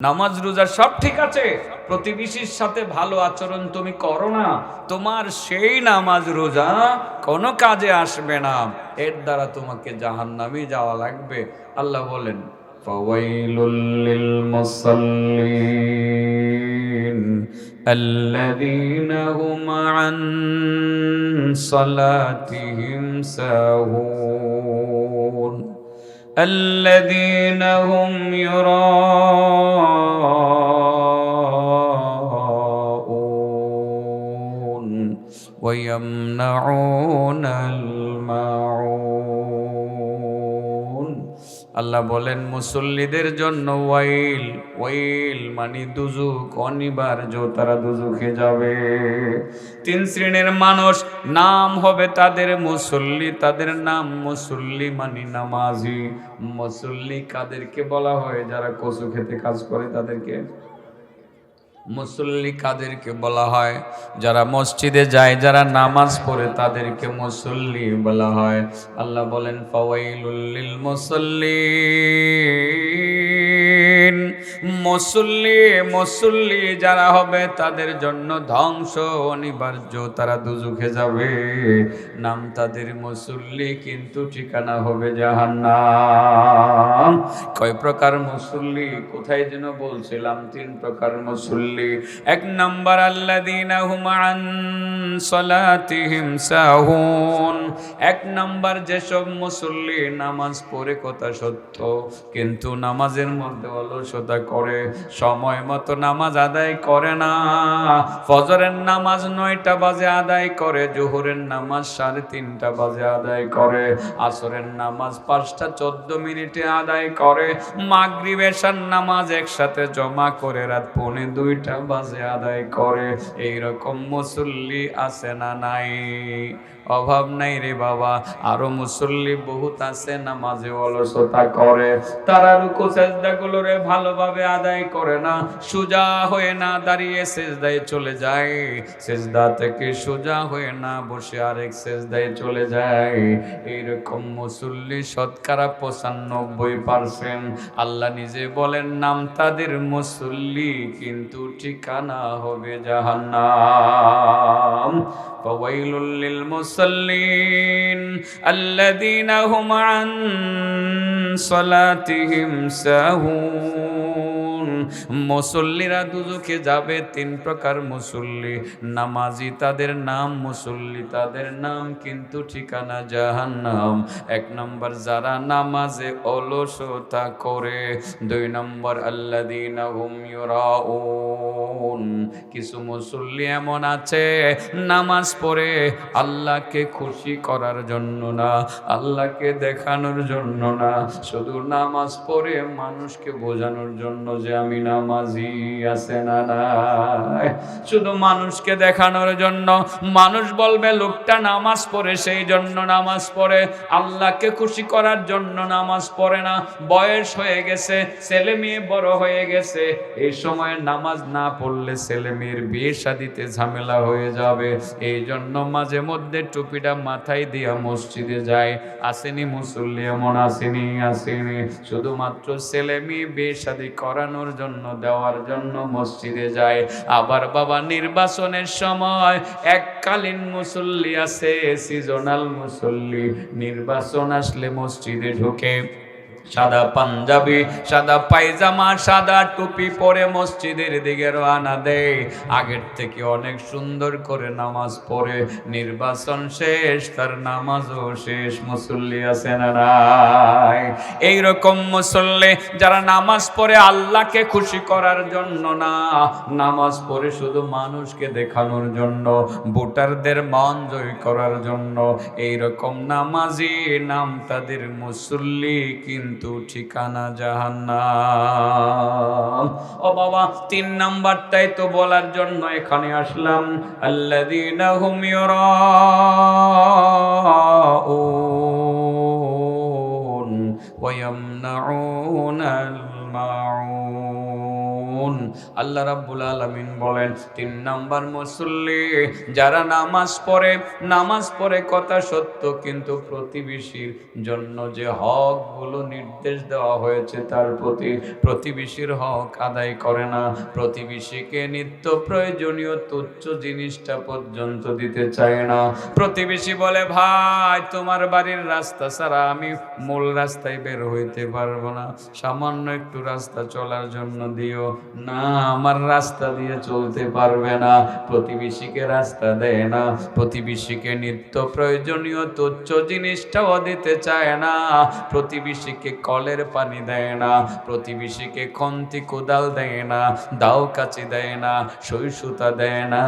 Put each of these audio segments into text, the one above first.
নামাজ রোজা সব ঠিক আছে প্রতিবেশীর সাথে ভালো আচরণ তুমি করো না তোমার সেই নামাজ রোজা কোনো কাজে আসবে না এর দ্বারা তোমাকে জাহান্নামে যাওয়া লাগবে আল্লাহ বলেন ফাওয়াইলুল লিল মুসাল্লিন الذين هم عن صلاتهم ساهون الذين هم يراءون ويمنعون الماعون. আল্লাহ বলেন, মুসল্লিদের জন্য ওয়াইল ওয়াইল মানে দুজুক অনিবার্য, তারা দুজুকে যাবে। তিন শ্রেণির মানুষ, নাম হবে তাদের মুসল্লি, তাদের নাম মুসল্লি মানে নামাজি। মুসল্লি কাদেরকে বলা হয়? যারা কচু খেতে কাজ করে তাদেরকে। মুসল্লি কাদেরকে বলা হয়, যারা মসজিদে যায়, যারা নামাজ পড়ে তাদেরকে মুসল্লি বলা হয়। আল্লাহ বলেন, ফাওয়াইলুল মুসল্লিন মুসল্লি মুসল্লি যারা হবে তাদের জন্য ধ্বংস অনিবার্য, তারা দুজুখে যাবে। নাম তাদের মুসল্লি, কিন্তু ঠিকানা হবে জাহান্নাম। কয় প্রকার মুসল্লি? কোথায় যেন বলছিলাম, তিন প্রকার মুসল্লি। এক নম্বর, আল্লাযীনা হুম আন সাহুন। এক নম্বর, যেসব মুসল্লি নামাজ পড়ে কথা সত্য, কিন্তু নামাজের মধ্যে অলসতা করে, সময় মতো নামাজ আদায় করে না। ফজরের নামাজ নয়টা বাজে আদায় করে, জোহরের নামাজ সাড়ে তিনটা বাজে আদায় করে, আসরের নামাজ পাঁচটা চোদ্দ মিনিটে আদায় করে, মাগরিব, এশার নামাজ একসাথে জমা করে রাত পৌনে দুইটা বাজে আদায় করে। এইরকম মুসল্লি আছে না নাই? অভাব নাই রে বাবা। আরও মুসল্লি বহুত আছে, নামাজে অলসতা করে। তারা রুকু সেজদা গুলো রে ভালোভাবে আদায় করে না, সোজা হয়ে না দাঁড়িয়ে সেজদায় চলে যায়। সেজদা থেকে সোজা হয়ে না বসে আরেক সেজদায় চলে যায়। এইরকম মুসল্লি শতকরা পঁচানব্বই পার্সেন্ট। আল্লাহ নিজে বলেন, নাম তাদের মুসল্লি, কিন্তু ঠিকানা হবে জাহান্নাম। فويل للمصلين الذين هم عن صلاتهم ساهون মুসল্লিরা দুজকে যাবে তিন প্রকার মুসল্লি নামাজি তাদের নাম মুসল্লি তাদের নাম কিন্তু ঠিকানা জাহান্নাম এক নম্বর যারা নামাজে অলসতা করে দুই নম্বর আল্লাযীনা হুম ইউরাউন কিছু মুসল্লি এমন আছে, নামাজ পড়ে আল্লাহকে খুশি করার জন্য না, আল্লাহকে দেখানোর জন্য না, শুধু নামাজ পড়ে মানুষকে বোঝানোর জন্য যে আমি নামাজি আছে না শুধু মানুষকে দেখানোর জন্য, মানুষ বলবে, লোকটা নামাজ পড়ে, সেই জন্য নামাজ পড়ে, আল্লাহকে খুশি করার জন্য নামাজ পড়ে না। বয়স হয়ে গেছে, ছেলে মেয়ে বড় হয়ে গেছে, এই সময় নামাজ না পড়লে ছেলে মেয়ের বিয়ে শাদিতে ঝামেলা হয়ে যাবে। এই জন্য মাঝে মধ্যে টুপিটা মাথায় দিয়া মসজিদে যায় আসেনি মুসল্লি, এমন আসেনি আসেনি। শুধুমাত্র ছেলে মেয়ে বিয়ে শাদি করানোর জন্য, দেওয়ার জন্য মসজিদে যায় আবার বাবা, নির্বাচনের সময় এককালীন মুসল্লি আছে, সিজনাল মুসল্লি। নির্বাচন আসলে মসজিদে ঢুকে। সাদা পাঞ্জাবি, সাদা পায়জামা, সাদা টুপি পরে মসজিদের দিকে রওনা দেয়। আগের থেকে অনেক সুন্দর করে নামাজ পড়ে, নির্বাচন শেষ, তার নামাজও শেষ, মুসল্লি আছে নাই? এইরকম মুসল্লি যারা নামাজ পড়ে আল্লাহকে খুশি করার জন্য না, নামাজ পড়ে শুধু মানুষকে দেখানোর জন্য, ভোটারদের মন জয় করার জন্য। এইরকম নামাজি নাম তাদের মুসল্লি কিন্তু ঠিকানা জাহান্নাম। ও বাবা তিন নাম্বারটাই তো বলার জন্য এখানে আসলাম। আল্লাদিনা হুম আল্লাহ রাব্বুল আলামিন বলেন, তিন নাম্বার মুসল্লি, যারা নামাজ পড়ে নামাজ পড়ে কথা সত্য, কিন্তু প্রতিবেশীর জন্য যে হকগুলো নির্দেশ দেওয়া হয়েছে তার প্রতি প্রতিবেশীর হক আদায় করে না। প্রতিবেশীকে নিত্য প্রয়োজনীয় তুচ্ছ জিনিসটা পর্যন্ত দিতে চায় না। প্রতিবেশী বলে, ভাই, তোমার বাড়ির রাস্তা ছাড়া আমি মূল রাস্তায় বের হইতে পারব না। সামান্য একটু রাস্তা চলার জন্য দিও। না আমার রাস্তা দিয়ে চলতে পারবে না, প্রতিবেশীকে রাস্তা দেয় না, প্রতিবেশীকে নিত্য প্রয়োজনীয় তুচ্ছ জিনিসটাও দিতে চায় না, প্রতিবেশীকে কলের পানি দেয় না, প্রতিবেশীকে খন্তি কোদাল দেয় না, দাও কাছে দেয় না সইসুতা দেয় না।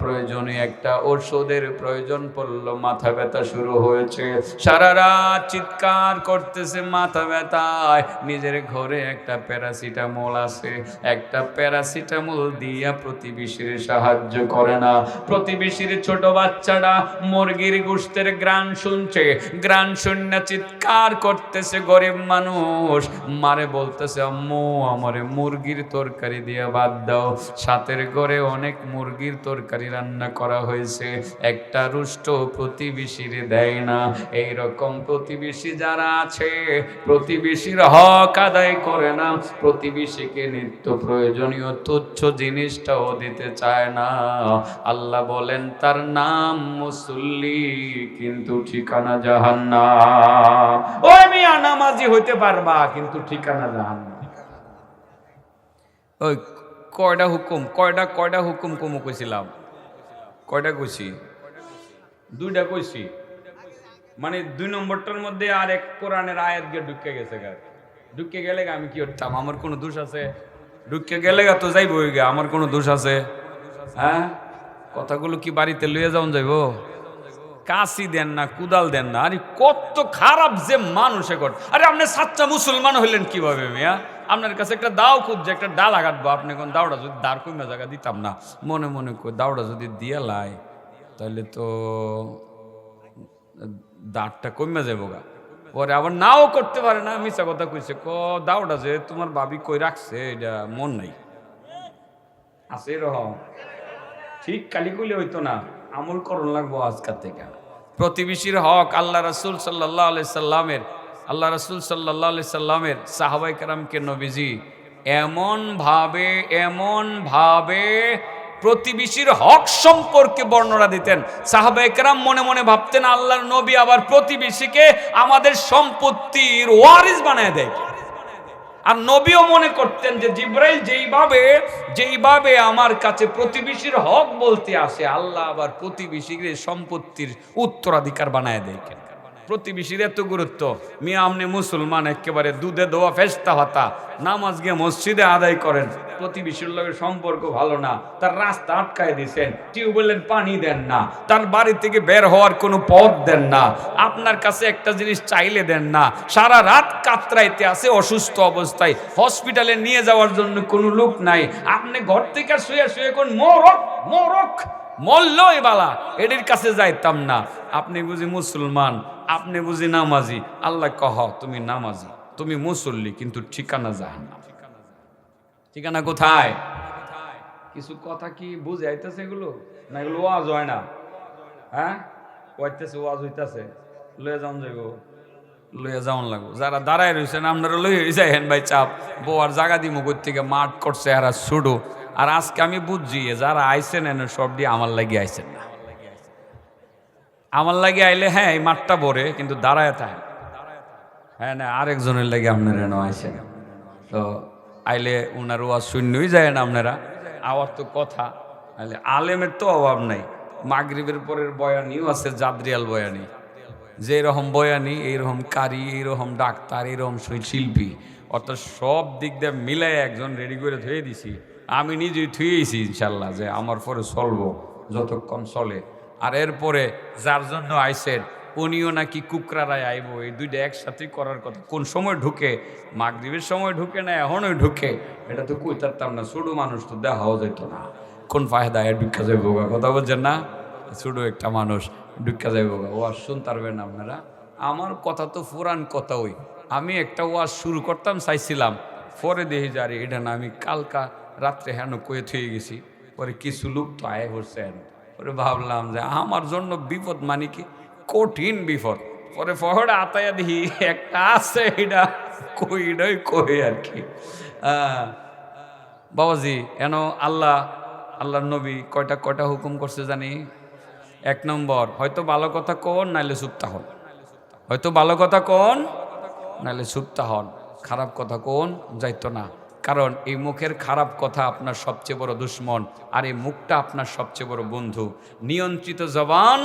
প্রয়োজনে একটা ওষুধের প্রয়োজন পড়ল, মাথা ব্যথা শুরু হয়েছে। সারা রাত চিৎকার করতেছে মাথা ব্যথায়। নিজের ঘরে একটা প্যারাসিটামল আছে, একটা প্যারাসিটামল দিয়া প্রতিবেশীর সাহায্য করে না। প্রতিবেশীর ছোট বাচ্চাটা মুরগির গোষ্ঠের গ্রান শুনছে। গ্রান শূন্য চিৎকার করতেছে, গরিব মানুষ। মারে বলতেছে, আম্মু, আমারে মুরগির তরকারি দিয়ে বাদ দাও। সাথের ঘরে অনেক মুরগির তরকারি রান্না করা হয়েছে। একটা রুষ্ট প্রতিবেশীর দেয় না। এই রকম প্রতিবেশী যারা আছে, প্রতিবেশীর হক আদায় করে না। প্রতিবেশীকে নিত্য প্রয়োজনীয় তুচ্ছ জিনিসটাও দিতে চায় না। আল্লাহ বলেন, তার নাম মুসল্লি, কিন্তু ঠিকানা জাহান্না ওই মিয়া নামাজি হইতে পারবা কিন্তু ঠিকানা জাহান্না ওই কয়টা হুকুম কয়টা কয়টা হুকুম কমু কইছিলাম? কয়টা কইছি? দুইটা কইছি। মানে দুই নম্বরটার মধ্যে আর এক কোরআনের আয়াত গিয়ে ঢুকে গেছে গা। ঢুকে গেলে আমি কি করতাম? আমার কোনো দোষ আছে? ঢুকে গেলে গা তো যাইব গা, আমার কোনো দোষ আছে? হ্যাঁ? কথাগুলো কি বাড়িতে লইয়ে যাওন যাইব? কাশি দেন না, কুদাল দেন না, আরে কত খারাপ যে মানুষ এখন। আরে আপনি সাচ্চা মুসলমান হইলেন কীভাবে মিয়া? আপনার কাছে একটা দাও খুঁজছে, একটা ডালা কাটবো আপনি কোন দাওটা যদি দাঁড় কমে জায়গা দিতাম না, মনে মনে কই দাওটা যদি দিয়ে লাই তাহলে তো দাঁড়টা কমে যাব গা। পরে আবার নাও করতে পারে না মিশা কথা কইছে, ক, দাওটা যে তোমার বাবি কই রাখছে, এটা মন নাই। আছে এরকম। ঠিক কালি কইলে হইতো না, আমল করণ লাগবো আজকাল থেকে। প্রতিবেশীর হক আল্লাহ রাসুল সাল্লাহ আলি সাল্লামের, আল্লাহ রাসুল সাল্লাহ আলি সাল্লামের সাহাবাই কারামকে নবীজি, এমন ভাবে এমন ভাবে প্রতিবেশীর হক সম্পর্কে বর্ণনা দিতেন। সাহাবাইকেরাম মনে মনে ভাবতেন, আল্লাহর নবী আবার প্রতিবেশীকে আমাদের সম্পত্তির ওয়ারিস বানায় দেয়। আর নবীও মনে করতেন যে, জিব্রাইল যেইভাবে যেইভাবে আমার কাছে প্রতিবেশীর হক বলতে আসে, আল্লাহ আবার প্রতিবেশীর সম্পত্তির উত্তরাধিকার বানায় দেয় কেন? প্রতিবেশীর এত গুরুত্ব। মিয়া আমনে মুসলমান একেবারে দুধে দোয়া ফেস্তা হতা নামাজ গিয়ে মসজিদে আদায় করেন। প্রতিবেশীর লোকের সম্পর্ক ভালো না, তার রাস্তা আটকায় দিছেন। টিউবওয়েলের পানি দেন না, তার বাড়ি থেকে বের হওয়ার কোনো পথ দেন না, আপনার কাছে একটা জিনিস চাইলে দেন না। সারা রাত কাতরাইতে আছে, অসুস্থ অবস্থায়। হসপিটালে নিয়ে যাওয়ার জন্য কোনো লোক নাই। আপনি ঘর থেকে শুয়ে শুয়ে কোন মোরক মোরক। মল্লই বালা এটির কাছে যাইতাম না। আপনি বুঝি মুসলমান, আপনি বুঝি নামাজি। আল্লাহ কহ, তুমি নামাজি, তুমি মুসল্লি, কিন্তু ঠিকানা জাহান ঠিকানা কোথায়? কিছু কথা কি বুঝে আইতেছে এগুলো? না, এগুলো ওয়াজ হয় না। হ্যাঁ? কইতেছে ওয়াজ হইতাছে। লয়ে যাওন যাইব। লয়ে যাওন লাগবো। যারা দাঁড়ায় রয়েছেন আপনারা লয়ে যাইহেন ভাই চাপ। বউয়ার জায়গা দিব থেকে, মাঠ করছে আর ছুডো আর আজকে আমি বুঝছি যারা আইসেন এনে সব দিয়ে আমার লাগি আইসেন না। আমার লাগে আইলে হ্যাঁ এই মাঠটা ভরে, কিন্তু দাঁড়ায় থাকে হ্যাঁ না, আরেকজনের লাগে আপনারা এনে আইসেন তো আইলে ওনার ওয়াজ শূন্যই যায় না আপনারা। আওয়ার তো কথা। আইলে আলেমের তো অভাব নাই। মাগরিবের পরের বয়ানিও আছে, জাদরিয়াল বয়ানি। যে এরকম বয়ানি, এইরকম কারি, এইরকম ডাক্তার, এইরকম শিল্পী। অর্থাৎ সব দিক দিয়ে মিলাই একজন রেডি করে ধুয়ে দিছি। আমি নিজেই থুয়েছি ইনশাল্লাহ যে আমার পরে চলবো, যতক্ষণ চলে। আর এরপরে যার জন্য আইসেন উনিও নাকি কুকরারায় আইব, এই দুইটা একসাথে করার কথা। কোন সময় ঢুকে, মাগরীবের সময় ঢুকে না, এখনই ঢুকে, এটা তো কই তারতাম না, ছোটো মানুষ তো দেখাও যেত না। কোন ফায়দা, এর ঢুকা যাইব কথা বলছেন না? ছোটো একটা মানুষ ঢুকা যাইব ও আর শুনতে পারবেন আপনারা? আমার কথা তো পুরান কথা ওই। আমি একটা ওয়াজ শুরু করতাম, চাইছিলাম, পরে দেখি যারে এটা না আমি কালকা রাত্রে হেন কয়ে থয়ে গেছি, পরে কিছু লোক তো আয় করছেন পরে ভাবলাম যে আমার জন্য বিপদ মানে কি? কঠিন বিপদ। পরে ফহড়া আতায়া দেখি একটা আছে, এটা কই নয় কই আর কি। বাবাজি এন আল্লাহ, আল্লাহর নবী কয়টা কয়টা হুকুম করছে জানি? এক নম্বর, হয়তো ভালো কথা কোন, নাইলে চুপতা হন হয়তো ভালো কথা কোন, নাইলে চুপতা হন খারাপ কথা কোন, যাইতো না। কারণ এই মুখের খারাপ কথা আপনার সবচেয়ে বড় দুশ্মন আর এই মুখটা আপনার সবচেয়ে বড় বন্ধু। নিয়ন্ত্রিত জবান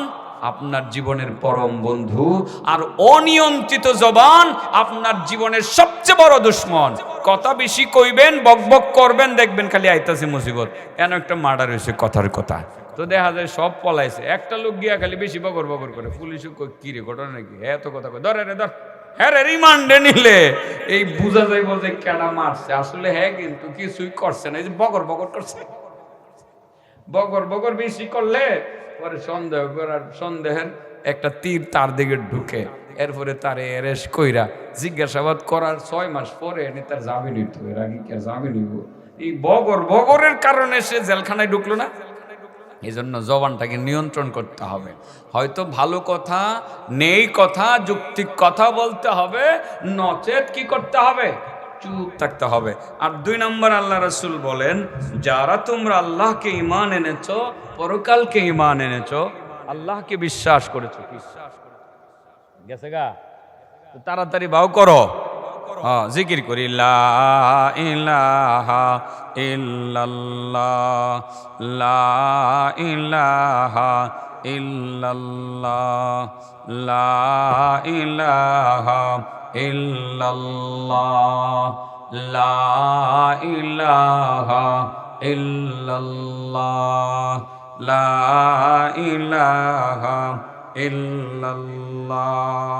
আপনার জীবনের পরম বন্ধু আর অনিয়ন্ত্রিত জবান আপনার জীবনের সবচেয়ে বড় দুশ্মন। কথা বেশি কইবেন বকবক করবেন দেখবেন খালি আইতাছে মুসিবত। এন একটা মার্ডার হয়েছে কথার কথা? তো দেখা যায় সব পলাইছে। একটা লোক গিয়া খালি বেশি বকর বকর করে পুলিশও কই, কি রে ঘটনা নাকি? হ্যাঁ তো কথা ধরে রে ধর। হ্যাঁ রিমান্ডে নিলে। এই বুঝা যাইব যে কেডা মারছে। আসলে হ্যাঁ কিন্তু কিছুই করছে না। এই যে বকর বকর করছে। বগর বগর বেশি করলে পরে সন্দেহ করার সন্দেহের একটা তীর তার দিকে ঢুকে। এরপরে তার এরেস কইরা জিজ্ঞাসাবাদ করার ছয় মাস পরে এনে তার জামিন হইতো এর আগে কে জামিন হইব এই বগর বগরের কারণে সে জেলখানায় ঢুকলো না? এই জন্য জবানটাকে নিয়ন্ত্রণ করতে হবে। হয়তো ভালো কথা, নেই কথা যুক্তিক কথা বলতে হবে, নচেত কি করতে হবে? চুপ থাকতে হবে। আর দুই নম্বর আল্লাহ রসুল বলেন, যারা তোমরা আল্লাহকে ইমান এনেছ, পরকালকে ইমান এনেছ, আল্লাহকে বিশ্বাস করেছ। বিশ্বাস গেছে গা? তাড়াতাড়ি বাউ করো। জিকির করি লা ইলাহা ইল্লাল্লাহ লা ইলাহা ইল্লাল্লাহ লা ইলাহা ইল্লাল্লাহ লা ইলাহা ইল্লাল্লাহ।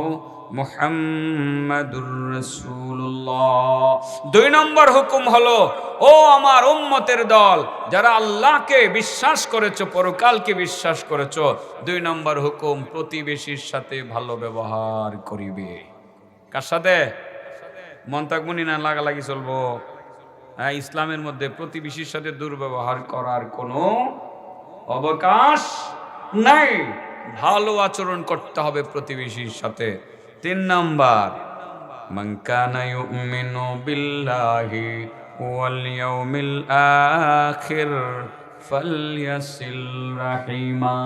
মুহাম্মাদুর রাসূলুল্লাহ। দুই নম্বর হুকুম হলো, ও আমার উম্মতের দল, যারা আল্লাহকে বিশ্বাস করেছ, পরকালকে বিশ্বাস করেছ, দুই নম্বর হুকুম, প্রতিবেশীর সাথে ভালো ব্যবহার করিবে। কার সাথে? মন্তাকমুনি না, লাগালাগি চলবো? হ্যাঁ ইসলামের মধ্যে প্রতিবেশীর সাথে দুর্ব্যবহার করার কোনো অবকাশ নাই। ভালো আচরণ করতে হবে প্রতিবেশীর সাথে। তিন নম্বর মঙ্কানা বিল্লাহি ওয়াল আখির ফল্য়াসিল রাহিমা।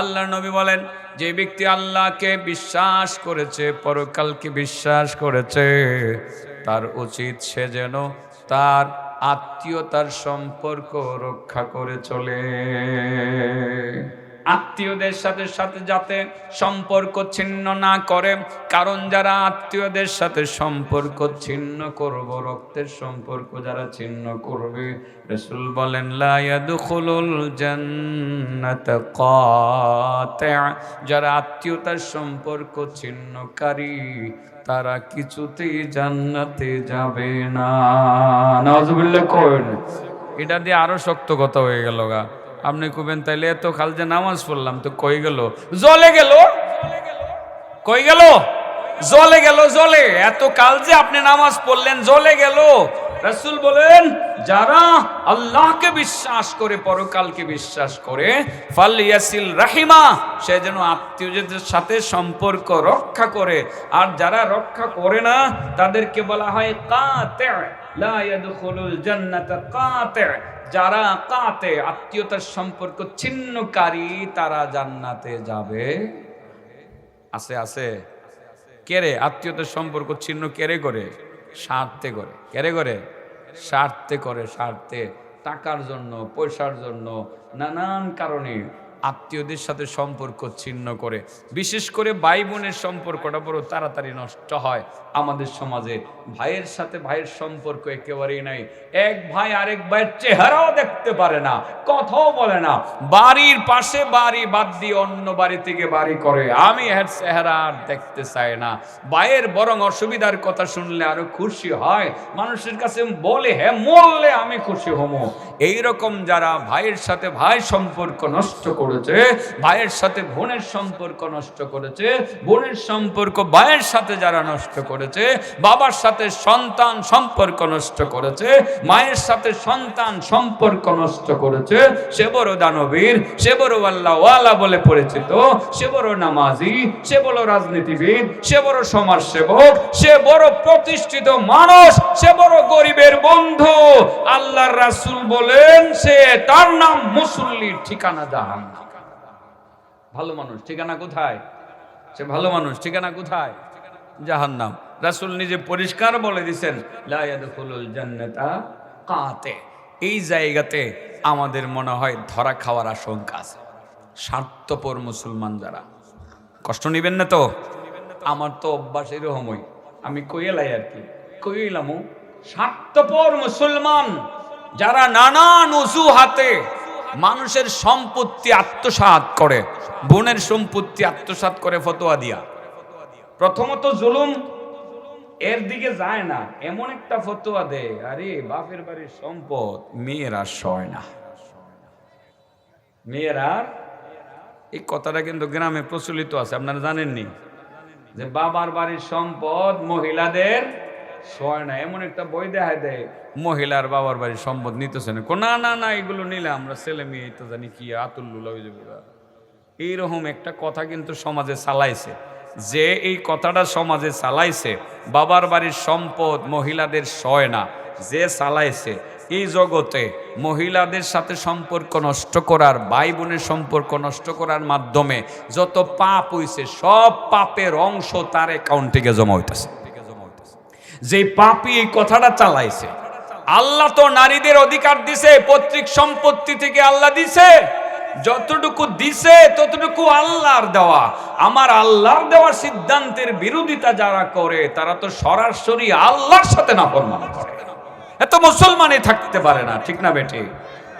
আল্লাহ নবী বলেন, যে ব্যক্তি আল্লাহকে বিশ্বাস করেছে, পরকালকে বিশ্বাস করেছে, তার উচিত সে যেন তার আত্মীয়তার সম্পর্ক রক্ষা করে চলে। আত্মীয়দের সাথে সাথে যাতে সম্পর্ক ছিন্ন না করে, কারণ যারা আত্মীয়দের সাথে সম্পর্ক ছিন্ন করব, রক্তের সম্পর্ক যারা ছিন্ন করবে, রসুল বলেন যারা আত্মীয়তার সম্পর্ক ছিন্নকারী, তারা কিছুতেই জান্নাতে যাবে না। এটা দিয়ে আরও শক্ত কথা হয়ে গেল গা। আপনি কবেন তাইলে এত খাল যে নামাজ পড়লাম। তো কই গেল? জলে গেল? কই গেল? জলে গেল, জলে। এত কাল যে আপনি নামাজ পড়লেন, জলে গেল। রাসূল বলেন, যারা আল্লাহকে বিশ্বাস করে, পরকালকে বিশ্বাস করে, ফালিয়াসিল রাহিমা, সে যেন আত্মীয়দের সাথে সম্পর্ক রক্ষা করে। আর যারা রক্ষা করে না, তাদেরকে বলা হয় কাতে। লা ইয়াদখুলুল জান্নাতা কাতে। যারা কাতে আত্মীয়তার সম্পর্ক ছিন্নকারী, তারা জান্নাতে যাবে। আছে আছে। কেরে আত্মীয়তার সম্পর্ক ছিন্ন কেরে করে? স্বার্থে করে। কেরে করে? স্বার্থে করে, স্বার্থে। টাকার জন্য, পয়সার জন্য, নানান কারণে আত্মীয়দের সাথে সম্পর্ক ছিন্ন করে। বিশেষ করে ভাই বোনের সম্পর্কটা বড় তাড়াতাড়ি নষ্ট হয়। আমাদের সমাজে ভাইয়ের সাথে ভাইয়ের সম্পর্ক একেবারেই নাই। এক ভাই আরেক ভাইয়ের চেহারাও দেখতে পারে না, কথাও বলে না। বাড়ির পাশে বাড়ি বাদ দিয়ে অন্য বাড়ি থেকে বাড়ি করে। আমি এর চেহারা আর দেখতে চাই না। ভাইয়ের বরং অসুবিধার কথা শুনলে আরও খুশি হয়। মানুষের কাছে বলে হ্যাঁ মরলে আমি খুশি হমো এইরকম যারা ভাইয়ের সাথে ভাই সম্পর্ক নষ্ট করেছে, ভাইয়ের সাথে বোনের সম্পর্ক নষ্ট করেছে, বোনের সম্পর্ক ভাইয়ের সাথে যারা নষ্ট করেছে, বাবার সাথে সন্তান সম্পর্ক নষ্ট করেছে, মায়ের সাথে সন্তান সম্পর্ক নষ্ট করেছে, সে বড় দানবীর, সে বড় আল্লাহ ওয়ালা বলে পরিচিত, সে বড় নামাজি, সে বড় রাজনীতিবিদ, সে বড় সমাজসেবক, সে বড় প্রতিষ্ঠিত মানুষ, সে বড় গরিবের বন্ধু। আল্লাহর রাসূল বলেন, সে তার নাম মুসল্লির ঠিকানা জাহান্নাম। ভালো মানুষ, ঠিকানা কোথায়? সে ভালো মানুষ, ঠিকানা কোথায়? জাহান নাম রাসূল নিজে পরিষ্কার বলে দিছেন কাতে। এই জায়গাতে আমাদের মনে হয় ধরা খাওয়ার আশঙ্কা আছে। স্বার্থপর মুসলমান যারা। কষ্ট নিবেন না তো? আমার তো অভ্যাস এরকমই। আমি কইলাই আর কি। কইলামও স্বার্থপর মুসলমান যারা নানান অজুহাতে মানুষের সম্পত্তি আত্মসাৎ করে, বোনের সম্পত্তি আত্মসাৎ করে ফতোয়া দিয়া। প্রথমত জুলুম এর দিকে যায় না, এমন একটা ফতোয়া দে, আরে বাপের বাড়ির সম্পদ মেয়েরা সয় না। মেয়েরা এই কথাটা কিন্তু গ্রামে প্রচলিত আছে, আপনারা জানেননি? যে বাবার বাড়ির সম্পদ মহিলাদের সয় না, এমন একটা বই দেখায় দেয়, মহিলার বাবার বাড়ির সম্পদ নিতেছে না। না না না, এগুলো নিলে আমরা ছেলে মেয়ে তো জানি কি আতুল্লুলা এইরকম একটা কথা কিন্তু সমাজে চালাইছে। যে এই কথাটা সমাজে চালাইছে, বাবার বাড়ির সম্পদ মহিলাদের সয় না। যে চালাইছে, এই জগতে মহিলাদের সাথে সম্পর্ক নষ্ট করার ভাই বোনের সম্পর্ক নষ্ট করার মাধ্যমে যত পাপ হইছে, সব পাপের অংশ তার অ্যাকাউন্টে জমা হইতেছে। যে পাপি এই কথাটা চালাইছে। আল্লাহ তো নারীদের অধিকার দিছে, পৈতৃক সম্পত্তি থেকে আল্লাহ দিছে। যতটুকু দিছে, ততটুকু আল্লাহর দেওয়া। আমার আল্লাহর দেওয়া সিদ্ধান্তের বিরোধিতা যারা করে, তারা তো সরাসরি আল্লাহর সাথে না করে। এত মুসলমানই থাকতে পারে না, ঠিক না বেটে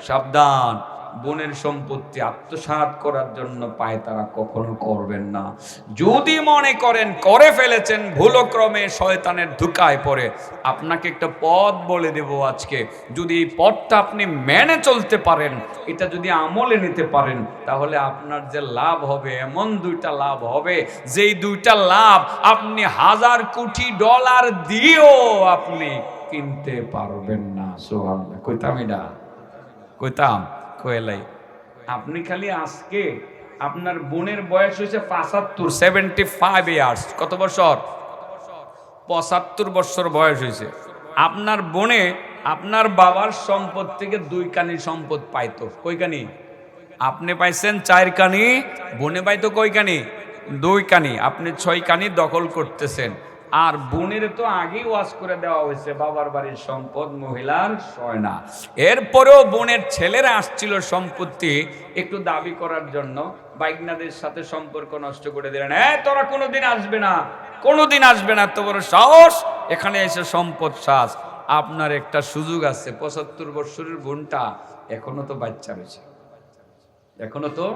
সাবধান। বোনের সম্পত্তি আত্মসাৎ করার জন্য পায় তারা কখনো করবেন না। যদি মনে করেন করে ফেলেছেন, ভুলক্রমে শয়তানের ধুকায় পড়ে, আপনাকে একটা পথ বলে দেব আজকে। যদি এই পথটা আপনি মেনে চলতে পারেন, এটা যদি আমলে নিতে পারেন, তাহলে আপনার যে লাভ হবে, এমন দুইটা লাভ হবে, যেই দুইটা লাভ আপনি হাজার কোটি ডলার দিয়েও আপনি কিনতে পারবেন না। সোহান কইতাম এটা? কইতাম? কয়েলাই আপনি খালি আজকে আপনার বোনের বয়স হয়েছে পাঁচাত্তর সেভেন্টি ফাইভ ইয়ার্স কত বছর? পঁচাত্তর বছর বয়স হয়েছে। আপনার বোনে আপনার বাবার সম্পদ থেকে দুই কানি সম্পদ পাইতো। কই কানি? আপনি পাইছেন চার কানি, বোনে পাইতো কই কানি? দুই কানি। আপনি ছয় কানি দখল করতেছেন। আর বোনের তো আগেই ওয়াজ করে দেওয়া হয়েছে, বাবার বাড়ির সম্পদ, মহিলার সয়না। এরপরেও বোনের ছেলেরা আসছিল সম্পত্তি একটু দাবি করার জন্য, বাইকনাদের সাথে সম্পর্ক নষ্ট করে দিলেন। হ্যাঁ তোরা কোনোদিন আসবে না, কোনোদিন আসবে না, এত বড় সাহস। এখানে এসে সম্পদ শ্বাস আপনার একটা সুযোগ আছে, পঁচাত্তর বৎসরের বোনটা এখনও তো বাচ্চা রয়েছে। এখনও তো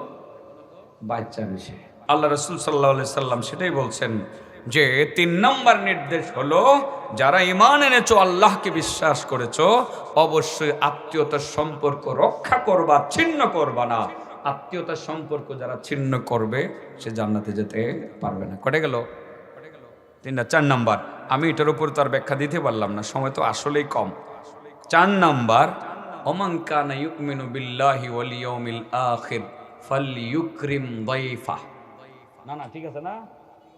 বাচ্চা রয়েছে। আল্লাহ রসুল সাল্লাহ সাল্লাম সেটাই বলছেন যে তিন নম্বর নির্দেশ হলো, যারা ইমান এনেছো, আল্লাহকে বিশ্বাস করেছ, অবশ্যই আত্মীয়তার সম্পর্ক রক্ষা করবা, ছিন্ন করবা না। আত্মীয়তার সম্পর্ক যারা ছিন্ন করবে, সে জান্নাতে যেতে পারবে না। কটে গেল? তিনটা চার নাম্বার। আমি এটার উপর তার ব্যাখ্যা দিতে পারলাম না, সময় তো আসলেই কম। চার নাম্বার ওমাঙ্কানা ইউকমিনু বিল্লাহি না না, ঠিক আছে না?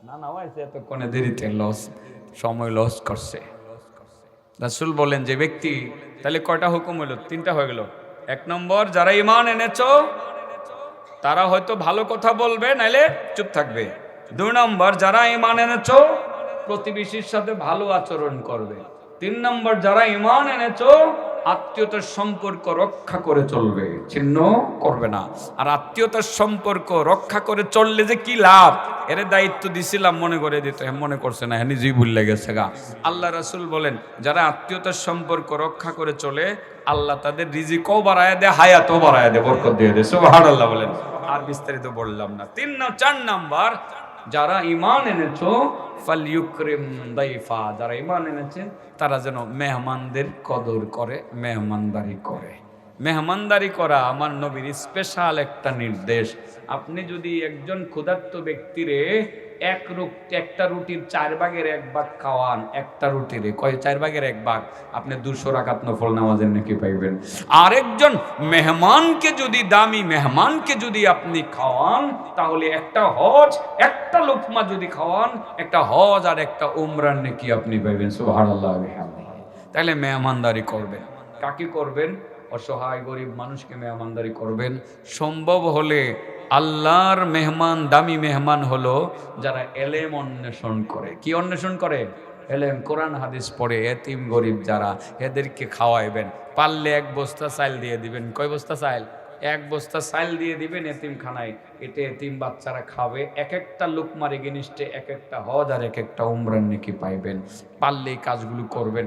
না না হয়েছে এতক্ষণে দেরিতে লস সময় লস করছে। রাসূল বলেন, যে ব্যক্তি, তাহলে কয়টা হুকুম হলো? তিনটা হয়ে গেল। এক নম্বর, যারা ইমান এনেছো, তারা হয়তো ভালো কথা বলবে, নাইলে চুপ থাকবে। দুই নম্বর, যারা ইমান এনেছো, প্রতিবেশীর সাথে ভালো আচরণ করবে। তিন নম্বর, যারা ইমান এনেছো আত্মীয়তার সম্পর্ক রক্ষা করে চলবে, ছিন্ন করবে না। আর আত্মীয়তার সম্পর্ক রক্ষা করে চললে যে কি লাভ? এর দায়িত্ব দিছিলাম, মনে করে দিত হ্যাঁ মনে করছে না হ্যাঁ নিজেই ভুল লেগেছে গা। আল্লাহ রাসুল বলেন, যারা আত্মীয়তার সম্পর্ক রক্ষা করে চলে, আল্লাহ তাদের রিজিকও বাড়ায় দেয়, হায়াতও বাড়ায় দেয়, বরকত দিয়ে দেয়। সুবাহ আল্লাহ বলেন। আর বিস্তারিত বললাম না। তিন না, চার নাম্বার যারা ইমান এনেছো ফালিউক্রিম যারা ইমান এনেছে তারা যেন মেহমানদের কদর করে মেহমানদারি করে। মেহমানদারি করা আমার নবীর স্পেশাল একটা নির্দেশ। আপনি যদি একজন ক্ষুধার্ত ব্যক্তিরে এক রুট, একটা রুটির চার ভাগের এক ভাগ খাওয়ান, একটা রুটিরে, কয় চার ভাগের এক ভাগ? আপনি দুশো রাকাত নফল নামাজের নাকি পাইবেন। আরেকজন মেহমানকে যদি, দামি মেহমানকে যদি আপনি খাওয়ান, তাহলে একটা হজ, একটা লোকমা যদি খাওয়ান, একটা হজ আর একটা উমরান নাকি আপনি পাইবেন। সুবহানাল্লাহ, বিহামদিহি। তাহলে মেহমানদারি করবেন। কাকে করবেন? অসহায় গরিব মানুষকে মেহমানদারি করবেন। সম্ভব হলে আল্লাহর মেহমান, দামি মেহমান হলো যারা এলেম অন্বেষণ করে। কি অন্বেষণ করে? এলেম, কোরআন, হাদিস পড়ে এতিম গরিব যারা, এদেরকে খাওয়াইবেন। পারলে এক বস্তা চাইল দিয়ে দিবেন। কয় বস্তা চাইল এক বস্তা চাইল দিয়ে দিবেন এতিম খানায় এতে এতিম বাচ্চারা খাবে। এক একটা লুকমার এগেনিস্টে এক একটা হজ আর এক একটা উমরান নাকি পাইবেন। পারলে এই কাজগুলো করবেন।